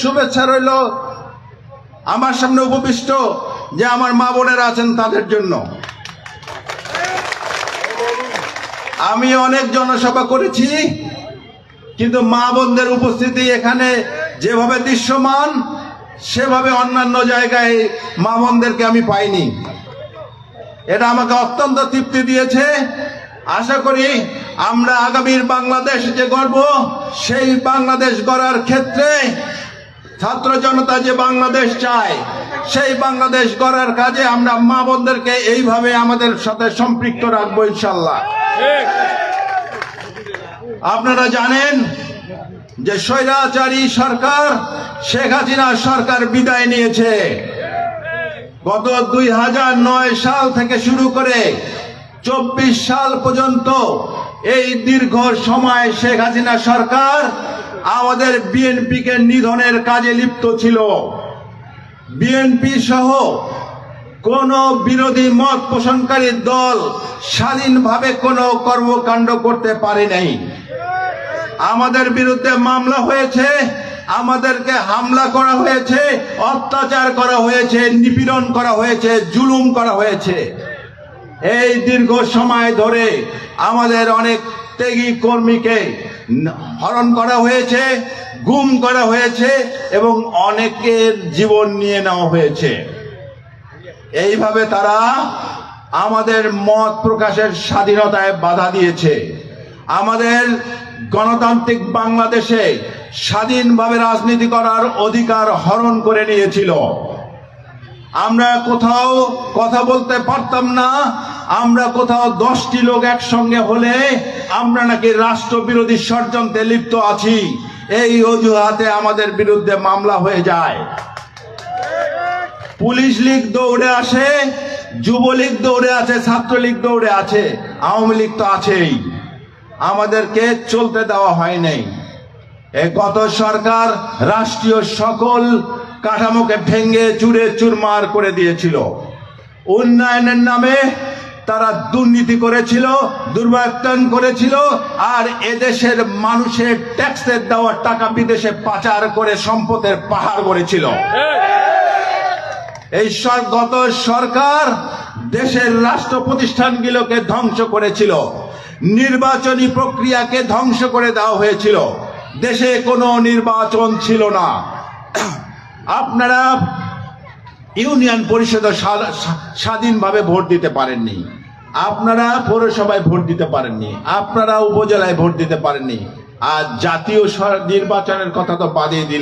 শুভেচ্ছা রইল আমার সামনে উপবিষ্ট যে আমার মা বোনেরা আছেন তাদের জন্য। আমি অনেক জনসভা করেছি, কিন্তু মা বোনদের উপস্থিতি এখানে যেভাবে দৃশ্যমান, সেভাবে অন্যান্য জায়গায় মা বোনদেরকে আমি পাইনি। এটা আমাকে অত্যন্ত তৃপ্তি দিয়েছে। আশা করি আমরা আগামীর বাংলাদেশ যে গর্ব সেই বাংলাদেশ গড়ার ক্ষেত্রে ছাত্র জনতা যে বাংলাদেশ চায়, সেই বাংলাদেশ গড়ার কাজে আমরা মা বোনদেরকে এইভাবে আমাদের সাথে সম্পৃক্ত রাখব ইনশাল্লাহ। আপনারা জানেন যে স্বৈরাচারী সরকার, শেখ হাসিনা সরকার বিদায় নিয়েছে। গত দুই হাজার নয় সাল থেকে শুরু করে চব্বিশ সাল পর্যন্ত এই দীর্ঘ সময় শেখ হাসিনা সরকার আমাদের বিএনপিকে নিধনের কাজে লিপ্ত ছিল। বিএনপি সহ কোন বিরোধী মত পোষণকারী দল স্বাধীনভাবে কোনো কর্মকাণ্ড করতে পারে নাই। আমাদের বিরুদ্ধে মামলা হয়েছে, আমাদেরকে হামলা করা হয়েছে, অত্যাচার করা হয়েছে, নিপীড়ন করা হয়েছে, জুলুম করা হয়েছে। এই দীর্ঘ সময় ধরে আমাদের অনেক ত্যাগী কর্মীকে হরণ করা হয়েছে, গুম করা হয়েছে এবং অনেকের জীবন নিয়ে নেওয়া হয়েছে। এইভাবে তারা আমাদের মত প্রকাশের স্বাধীনতায় বাধা দিয়েছে। আমাদের গণতান্ত্রিক বাংলাদেশে স্বাধীনভাবে রাজনীতি করার অধিকার হরণ করে নিয়েছিল। আমরা কোথাও কথা বলতে পারতাম না আমরা কোথাও দশটি লোক একসঙ্গে হলে আমরা নাকি রাষ্ট্রবিরোধী ষড়যন্ত্রে লিপ্ত আছি। এই অজুহাতে আমাদের বিরুদ্ধে মামলা হয়ে যায়। পুলিশ লীগ দৌড়ে আসে, যুবলীগ দৌড়ে আছে ছাত্রলীগ দৌড়ে আছে আওয়ামী লীগ তো আছেই। আমাদেরকে চলতে দেওয়া হয় নাই। গত সরকার রাষ্ট্রীয় সকল কাঠামোকে ভেঙে চুরে চুরমার করে দিয়েছিল। উন্নয়নের নামে তারা দুর্নীতি করেছিল, দুর্বায়ত্তন করেছিল, আর এদেশের মানুষের ট্যাক্সের দেওয়া টাকা বিদেশে পাচার করে সম্পদের পাহাড় করেছিল এই গত সরকার দেশের রাষ্ট্র প্রতিষ্ঠানগুলোকে ধ্বংস করেছিল। নির্বাচনী প্রক্রিয়াকে ধ্বংস করে দেওয়া হয়েছিল। দেশে কোনো নির্বাচন ছিল না। আপনারা ইউনিয়ন পরিষদে স্বা- স্বা- স্বাধীনভাবে ভোট দিতে পারেননি। আপনারা পৌরসভায় ভোট দিতে পারেননি। আপনারা উপজেলায় ভোট দিতে পারেননি। আর জাতীয় নির্বাচনের কথা তো বাদিয়ে দিলাম।